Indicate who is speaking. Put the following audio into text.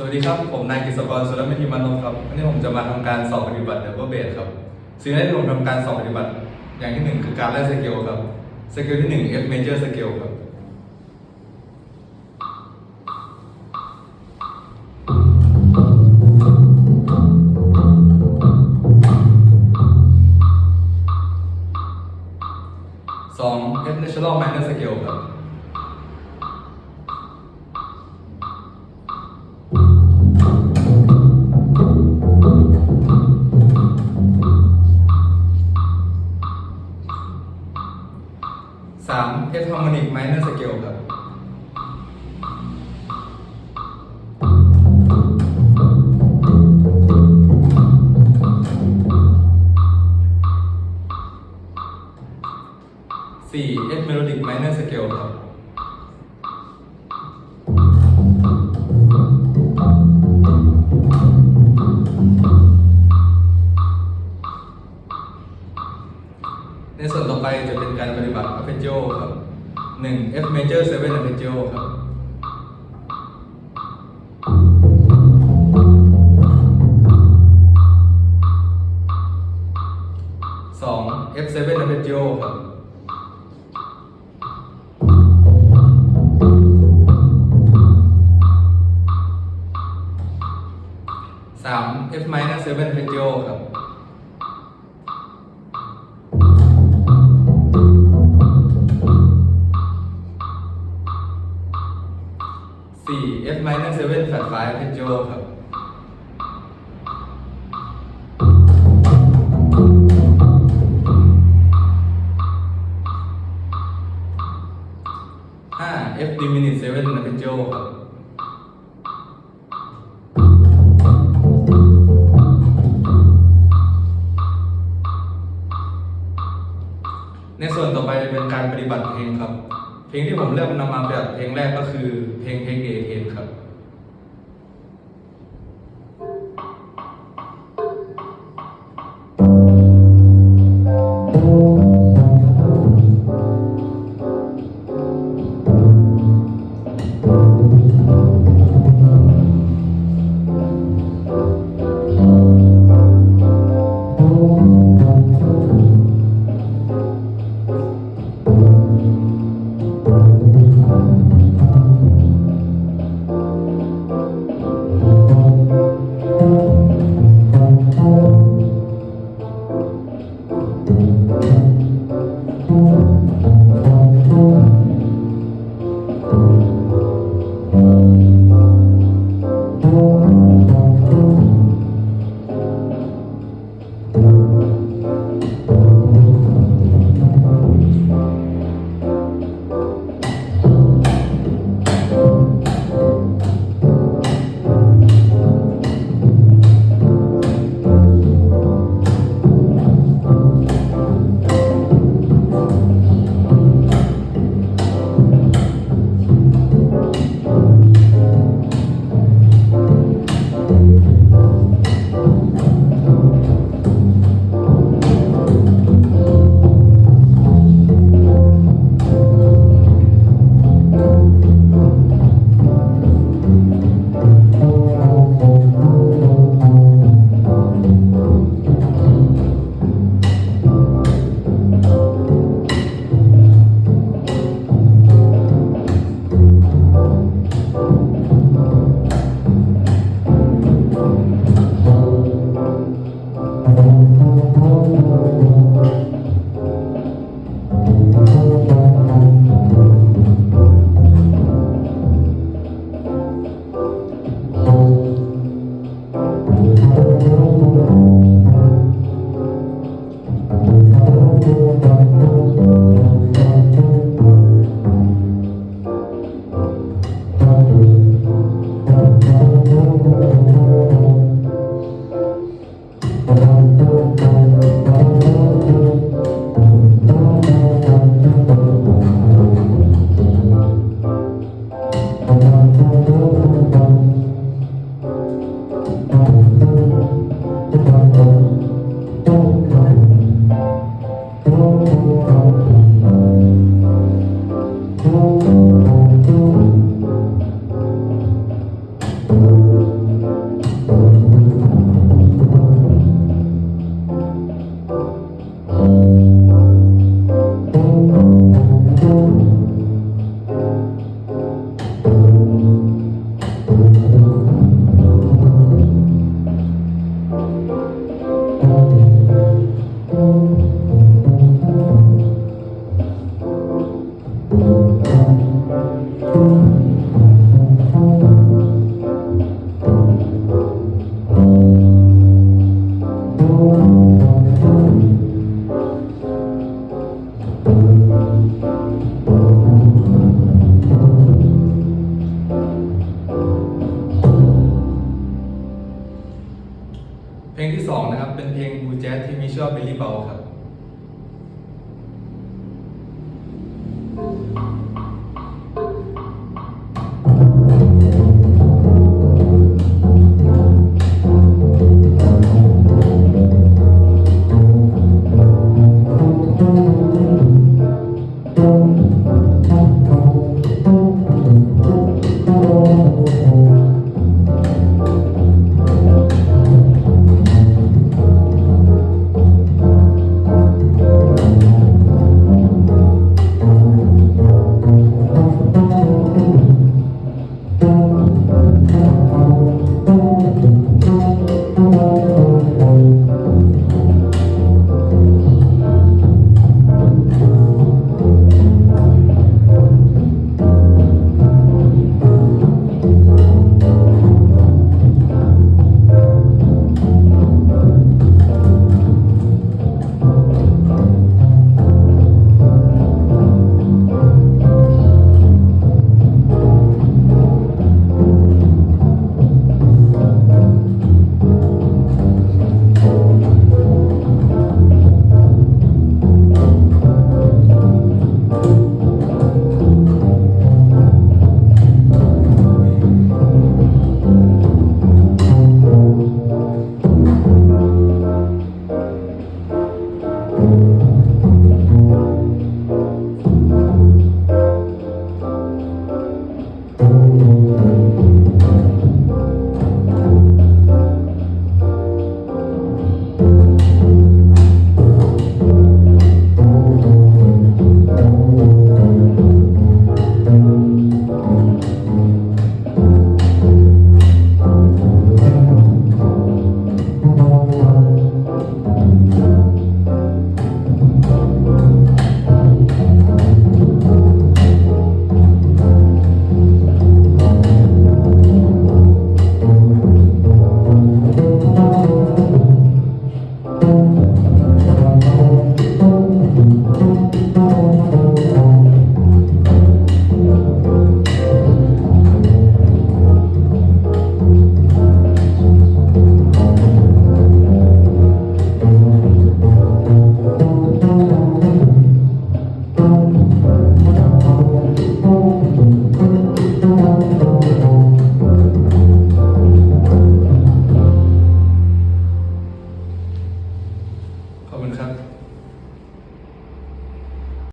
Speaker 1: สวัสดีครับ ผมนายกฤษกรสุรเมธีมานพครับวันนี้ผมจะมาทำการสอบปฏิบัติเดบเบิลเบสครับสิ่งแรกที่ผมทำการสอบปฏิบัติ อย่างที่หนึ่งคือการไล่สเกลครับสเกลที่หนึ่ง F major scale ครับสอง F natural minor scale เจอร์เซเว่นอาร์เจิโอครับสอง F7 อาร์เจิโอครับสาม F minor 7อาร์เพจิโอครับ มเนอร์เซเว่นแฟลไฟเพชรโจครับห้า F diminished seven นะเพชรโจครับในส่วนต่อไปจะเป็นการปฏิบัติเพลงครับ เพลงที่ผมเลือกนำมาปฏิบัติเพลงแรกก็คือเพลงเพลงเอเทนครับ
Speaker 2: Oh.
Speaker 1: เป็นเพล Thank you.